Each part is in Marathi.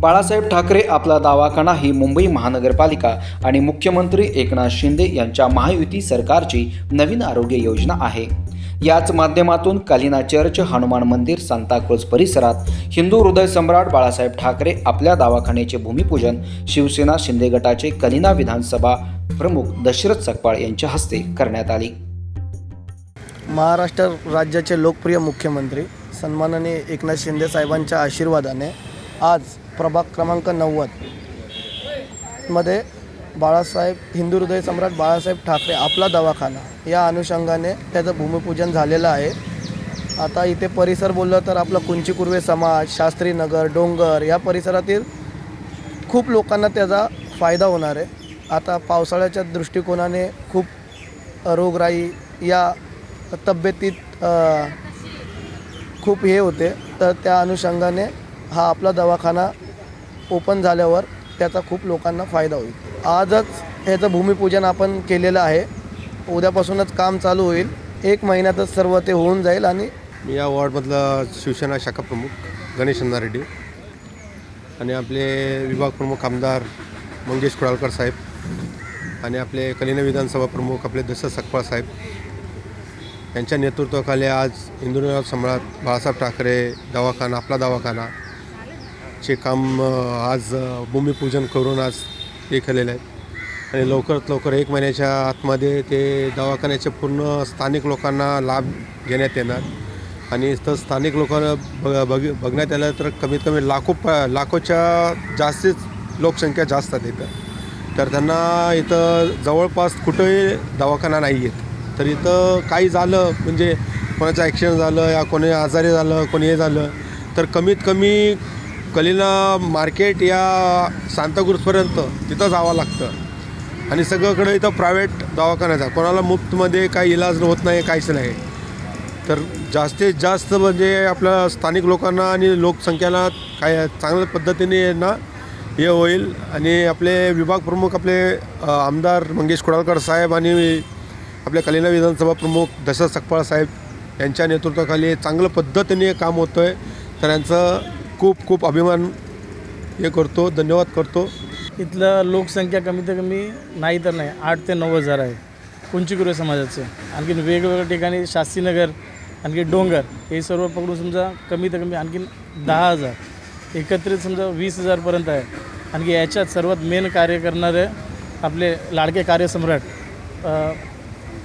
बाळासाहेब ठाकरे आपला दवाखाना ही मुंबई महानगरपालिका आणि मुख्यमंत्री एकनाथ शिंदे यांच्या महायुती सरकारची नवीन आरोग्य योजना आहे. याच माध्यमातून कालिना चर्च हनुमान मंदिर सांताक्रुज परिसरात हिंदू हृदय सम्राट बाळासाहेब ठाकरे आपल्या दवाखान्याचे भूमिपूजन शिवसेना शिंदे गटाचे कलिना विधानसभा प्रमुख दशरथ सकपाळ यांच्या हस्ते करण्यात आली. महाराष्ट्र राज्याचे लोकप्रिय मुख्यमंत्री सन्माननीय एकनाथ शिंदे साहेबांच्या आशीर्वादाने आज प्रभाग क्रमांक नव्वदमध्ये बाळासाहेब हिंदू हृदय सम्राट बाळासाहेब ठाकरे आपला दवाखाना. या अनुषंगाने त्याचं भूमिपूजन झालेलं आहे. आता इथे परिसर बोललं तर आपलं कुंची कुर्वे समाज शास्त्रीनगर डोंगर या परिसरातील खूप लोकांना त्याचा फायदा होणार आहे. आता पावसाळ्याच्या दृष्टिकोनाने खूप रोगराई या तब्येतीत खूप हे होते. तर त्या अनुषंगाने हा आपला दवाखाना ओपन झाल्यावर त्याचा खूप लोकांना फायदा होईल. आजच ह्याचं भूमिपूजन आपण केलेलं आहे. उद्यापासूनच काम चालू होईल. एक महिन्यातच सर्व ते होऊन जाईल आणि मी या वॉर्डमधला शिवसेना शाखा प्रमुख गणेश रेड्डी आणि आपले विभाग प्रमुख आमदार मंगेश कुडाळकर साहेब आणि आपले कलिना विधानसभा प्रमुख आपले दशरथ सकपाळ साहेब यांच्या नेतृत्वाखाली आज हिंदुनाथ सम्राट बाळासाहेब ठाकरे दवाखाना आपला दवाखाना चे काम आज भूमिपूजन करून आज हे केलेलं आहे. आणि लवकरात लवकर एक महिन्याच्या आतमध्ये ते दवाखान्याचे पूर्ण स्थानिक लोकांना लाभ घेण्यात येणार. आणि तर स्थानिक लोकांना बग बघ बघण्यात आलं तर कमीत कमी लाखो प लाखोच्या जास्तीच लोकसंख्या जास्त आहे इथं. तर त्यांना इथं जवळपास कुठंही दवाखाना नाही आहेत. तर इथं काही झालं म्हणजे कोणाचं ॲक्सिडेंट झालं या कोणी आजारी झालं कोणी हे झालं तर कमीत कमी कलिना मार्केट या सांताक्रूजपर्यंत तिथं जावं लागतं. आणि सगळीकडे इथं प्रायव्हेट दवाखान्याचा कोणाला मुफ्तमध्ये काही इलाज होत नाही काहीच नाही. तर जास्तीत जास्त म्हणजे आपल्या स्थानिक लोकांना आणि लोकसंख्येला काय चांगल्या पद्धतीने यांना हे होईल. आणि आपले विभाग प्रमुख आपले आमदार मंगेश कुडालकर साहेब आणि आपल्या कलिना विधानसभा प्रमुख दशरथ सकपाळ साहेब यांच्या नेतृत्वाखाली चांगलं पद्धतीने काम होतं आहे तर यांचं खूप खूप अभिमान हे करतो धन्यवाद करतो. इथलं लोकसंख्या कमीत कमी नाही तर नाही आठ ते नऊ हजार आहे. कुंचीकुरे समाजाचे. आणखीन वेगवेगळ्या ठिकाणी शास्त्रीनगर आणखी डोंगर हे सर्व पकडून समजा कमीत कमी आणखीन दहा हजार. एकत्रित समजा वीस हजारपर्यंत आहे. आणखी याच्यात सर्वात मेन कार्य करणारे आपले लाडके कार्यसम्राट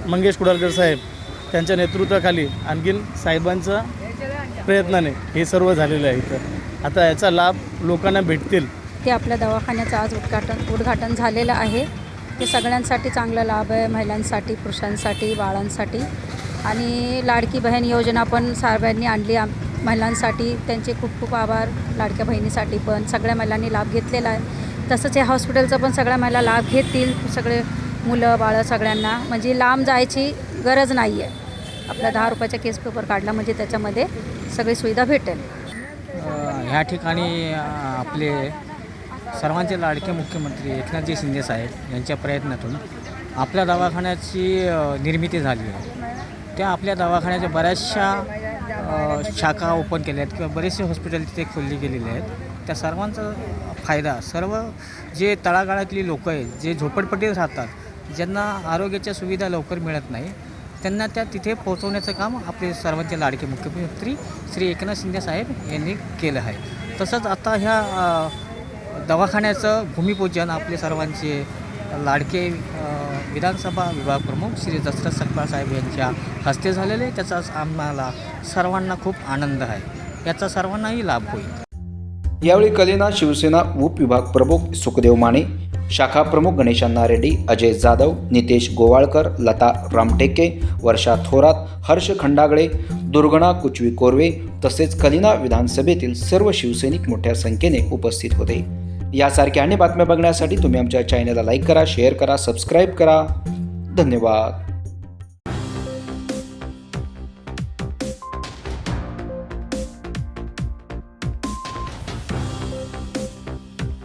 मंगेश कुडालकर साहेब त्यांच्या नेतृत्वाखाली आणखीन साहेबांचा प्रयत्नाने हे सर्व झालेलं आहे इथं. आता याचा लाभ लोकांना भेटतील. ते आपल्या दवाखान्याचं आज उद्घाटन उद्घाटन झालेलं आहे. ते सगळ्यांसाठी चांगला लाभ आहे महिलांसाठी पुरुषांसाठी बाळांसाठी. आणि लाडकी बहीण योजना पण साहेबांनी आणली. आम महिलांसाठी त्यांचे खूप खूप आभार. लाडक्या बहिणीसाठी पण. सगळ्या महिलांनी लाभ घेतलेला आहे. तसंच या हॉस्पिटलचा पण सगळ्या महिला लाभ घेतील. सगळे मुलं बाळं सगळ्यांना. म्हणजे लांब जायची गरज नाही आहे. आपला दहा रुपयाचा केस पेपर काढला म्हणजे त्याच्यामध्ये सगळी सुविधा भेटेल. ह्या ठिकाणी आपले सर्वांचे लाडके मुख्यमंत्री एकनाथजी शिंदे साहेब यांच्या प्रयत्नातून आपल्या दवाखान्याची निर्मिती झाली आहे. त्या आपल्या दवाखान्याच्या बऱ्याचशा शाखा ओपन केल्या आहेत किंवा बरेचसे हॉस्पिटल तिथे खोलली गेलेले आहेत. त्या सर्वांचा फायदा सर्व जे तळागाळातली लोकं आहेत जे झोपडपट्टीत राहतात ज्यांना आरोग्याच्या सुविधा लवकर मिळत नाही त्यांना त्या तिथे पोहोचवण्याचं काम आपले सर्वांचे लाडके मुख्यमंत्री श्री एकनाथ शिंदे साहेब यांनी केलं आहे. तसंच आता ह्या दवाखान्याचं भूमिपूजन आपले सर्वांचे लाडके विधानसभा विभाग प्रमुख श्री दशरथ सकपाळ साहेब यांच्या हस्ते झालेले आहे. त्याचा आम्हाला सर्वांना खूप आनंद आहे. याचा सर्वांनाही लाभ होईल. यावेळी कलेना शिवसेना उपविभाग प्रमुख सुखदेव माने शाखा प्रमुख गणेशांना रेड्डी अजय जाधव नितेश गोवाळकर लता रामटेके वर्षा थोरात हर्ष खंडागळे दुर्गणा कुचवी कोरवे तसेच कलिना विधानसभेतील सर्व शिवसैनिक मोठ्या संख्येने उपस्थित होते. यासारख्या अनेक बातम्या बघण्यासाठी तुम्ही आमच्या चॅनलला लाईक करा शेअर करा सबस्क्राईब करा. धन्यवाद.